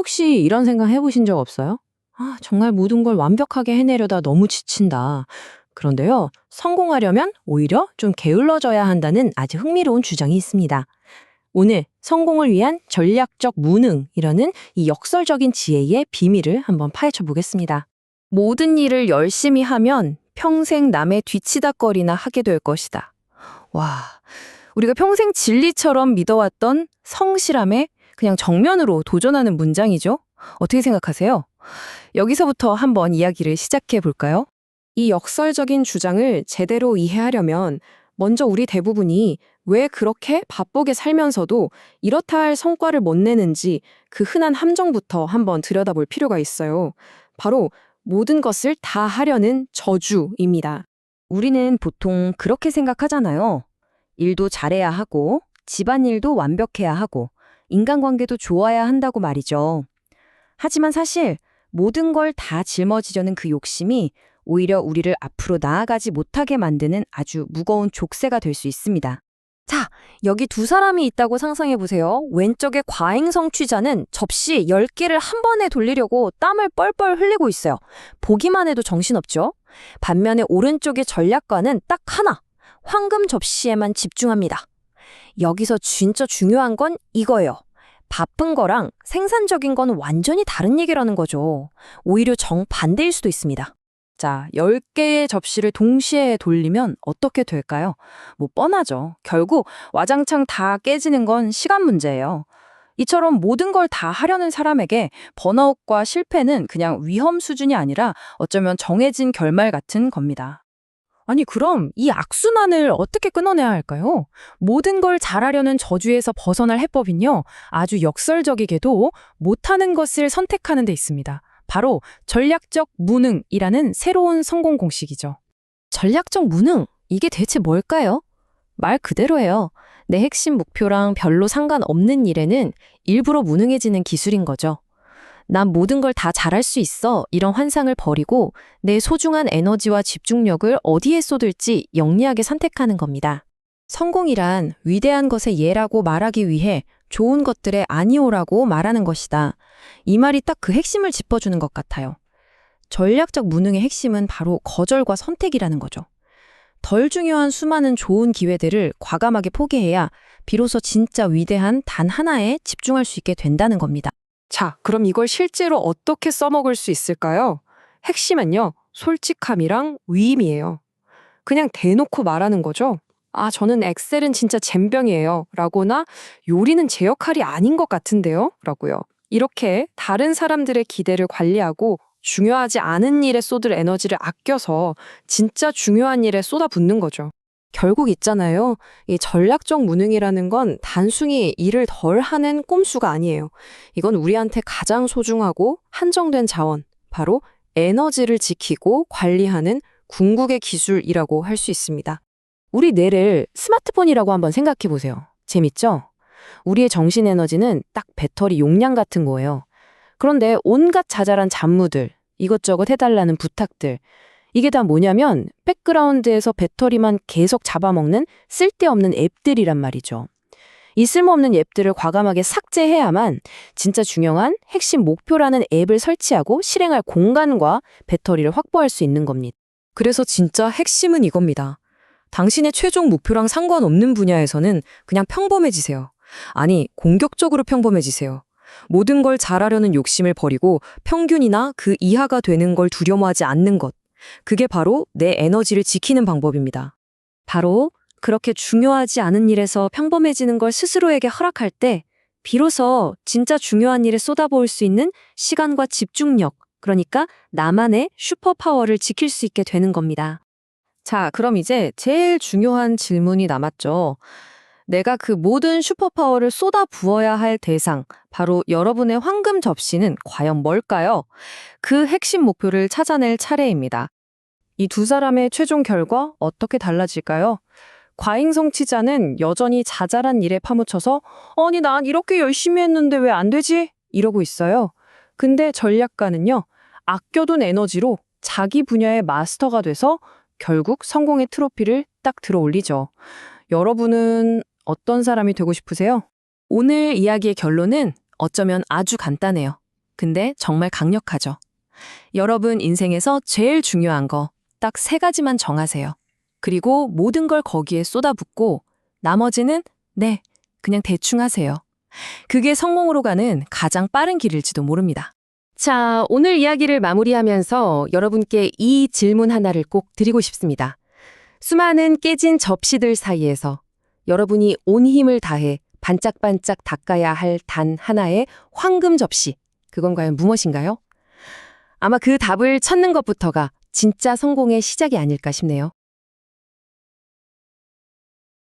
혹시 이런 생각 해보신 적 없어요? 아, 정말 모든 걸 완벽하게 해내려다 너무 지친다. 그런데요, 성공하려면 오히려 좀 게을러져야 한다는 아주 흥미로운 주장이 있습니다. 오늘 성공을 위한 전략적 무능이라는 이 역설적인 지혜의 비밀을 한번 파헤쳐 보겠습니다. 모든 일을 열심히 하면 평생 남의 뒤치다거리나 하게 될 것이다. 와, 우리가 평생 진리처럼 믿어왔던 성실함에 그냥 정면으로 도전하는 문장이죠. 어떻게 생각하세요? 여기서부터 한번 이야기를 시작해 볼까요? 이 역설적인 주장을 제대로 이해하려면 먼저 우리 대부분이 왜 그렇게 바쁘게 살면서도 이렇다 할 성과를 못 내는지 그 흔한 함정부터 한번 들여다볼 필요가 있어요. 바로 모든 것을 다 하려는 저주입니다. 우리는 보통 그렇게 생각하잖아요. 일도 잘해야 하고, 집안일도 완벽해야 하고, 인간관계도 좋아야 한다고 말이죠. 하지만 사실 모든 걸 다 짊어지려는 그 욕심이 오히려 우리를 앞으로 나아가지 못하게 만드는 아주 무거운 족쇄가 될 수 있습니다. 자, 여기 두 사람이 있다고 상상해 보세요. 왼쪽의 과잉 성취자는 접시 10개를 한 번에 돌리려고 땀을 뻘뻘 흘리고 있어요. 보기만 해도 정신없죠? 반면에 오른쪽의 전략가는 딱 하나, 황금 접시에만 집중합니다. 여기서 진짜 중요한 건 이거예요. 바쁜 거랑 생산적인 건 완전히 다른 얘기라는 거죠. 오히려 정반대일 수도 있습니다. 자, 10개의 접시를 동시에 돌리면 어떻게 될까요? 뭐 뻔하죠. 결국 와장창 다 깨지는 건 시간 문제예요. 이처럼 모든 걸 다 하려는 사람에게 번아웃과 실패는 그냥 위험 수준이 아니라 어쩌면 정해진 결말 같은 겁니다. 아니, 그럼 이 악순환을 어떻게 끊어내야 할까요? 모든 걸 잘하려는 저주에서 벗어날 해법은요, 아주 역설적이게도 못하는 것을 선택하는 데 있습니다. 바로 전략적 무능이라는 새로운 성공 공식이죠. 전략적 무능, 이게 대체 뭘까요? 말 그대로예요. 내 핵심 목표랑 별로 상관없는 일에는 일부러 무능해지는 기술인 거죠. 난 모든 걸 다 잘할 수 있어. 이런 환상을 버리고 내 소중한 에너지와 집중력을 어디에 쏟을지 영리하게 선택하는 겁니다. 성공이란 위대한 것의 예라고 말하기 위해 좋은 것들의 아니오라고 말하는 것이다. 이 말이 딱 그 핵심을 짚어주는 것 같아요. 전략적 무능의 핵심은 바로 거절과 선택이라는 거죠. 덜 중요한 수많은 좋은 기회들을 과감하게 포기해야 비로소 진짜 위대한 단 하나에 집중할 수 있게 된다는 겁니다. 자, 그럼 이걸 실제로 어떻게 써먹을 수 있을까요? 핵심은요, 솔직함이랑 위임이에요. 그냥 대놓고 말하는 거죠. 아, 저는 엑셀은 진짜 젬병이에요. 라거나 요리는 제 역할이 아닌 것 같은데요. 라고요. 이렇게 다른 사람들의 기대를 관리하고 중요하지 않은 일에 쏟을 에너지를 아껴서 진짜 중요한 일에 쏟아붓는 거죠. 결국 있잖아요. 이 전략적 무능이라는 건 단순히 일을 덜 하는 꼼수가 아니에요. 이건 우리한테 가장 소중하고 한정된 자원, 바로 에너지를 지키고 관리하는 궁극의 기술이라고 할 수 있습니다. 우리 뇌를 스마트폰이라고 한번 생각해 보세요. 재밌죠? 우리의 정신 에너지는 딱 배터리 용량 같은 거예요. 그런데 온갖 자잘한 잡무들, 이것저것 해달라는 부탁들, 이게 다 뭐냐면 백그라운드에서 배터리만 계속 잡아먹는 쓸데없는 앱들이란 말이죠. 이 쓸모없는 앱들을 과감하게 삭제해야만 진짜 중요한 핵심 목표라는 앱을 설치하고 실행할 공간과 배터리를 확보할 수 있는 겁니다. 그래서 진짜 핵심은 이겁니다. 당신의 최종 목표랑 상관없는 분야에서는 그냥 평범해지세요. 아니, 공격적으로 평범해지세요. 모든 걸 잘하려는 욕심을 버리고 평균이나 그 이하가 되는 걸 두려워하지 않는 것. 그게 바로 내 에너지를 지키는 방법입니다. 바로 그렇게 중요하지 않은 일에서 평범해지는 걸 스스로에게 허락할 때 비로소 진짜 중요한 일에 쏟아부을 수 있는 시간과 집중력, 그러니까 나만의 슈퍼파워를 지킬 수 있게 되는 겁니다. 자, 그럼 이제 제일 중요한 질문이 남았죠. 내가 그 모든 슈퍼파워를 쏟아 부어야 할 대상, 바로 여러분의 황금 접시는 과연 뭘까요? 그 핵심 목표를 찾아낼 차례입니다. 이 두 사람의 최종 결과 어떻게 달라질까요? 과잉 성취자는 여전히 자잘한 일에 파묻혀서 아니 난 이렇게 열심히 했는데 왜 안 되지? 이러고 있어요. 근데 전략가는요. 아껴둔 에너지로 자기 분야의 마스터가 돼서 결국 성공의 트로피를 딱 들어 올리죠. 여러분은 어떤 사람이 되고 싶으세요? 오늘 이야기의 결론은 어쩌면 아주 간단해요. 근데 정말 강력하죠. 여러분 인생에서 제일 중요한 거 딱 세 가지만 정하세요. 그리고 모든 걸 거기에 쏟아붓고 나머지는 네, 그냥 대충 하세요. 그게 성공으로 가는 가장 빠른 길일지도 모릅니다. 자, 오늘 이야기를 마무리하면서 여러분께 이 질문 하나를 꼭 드리고 싶습니다. 수많은 깨진 접시들 사이에서 여러분이 온 힘을 다해 반짝반짝 닦아야 할 단 하나의 황금 접시, 그건 과연 무엇인가요? 아마 그 답을 찾는 것부터가 진짜 성공의 시작이 아닐까 싶네요.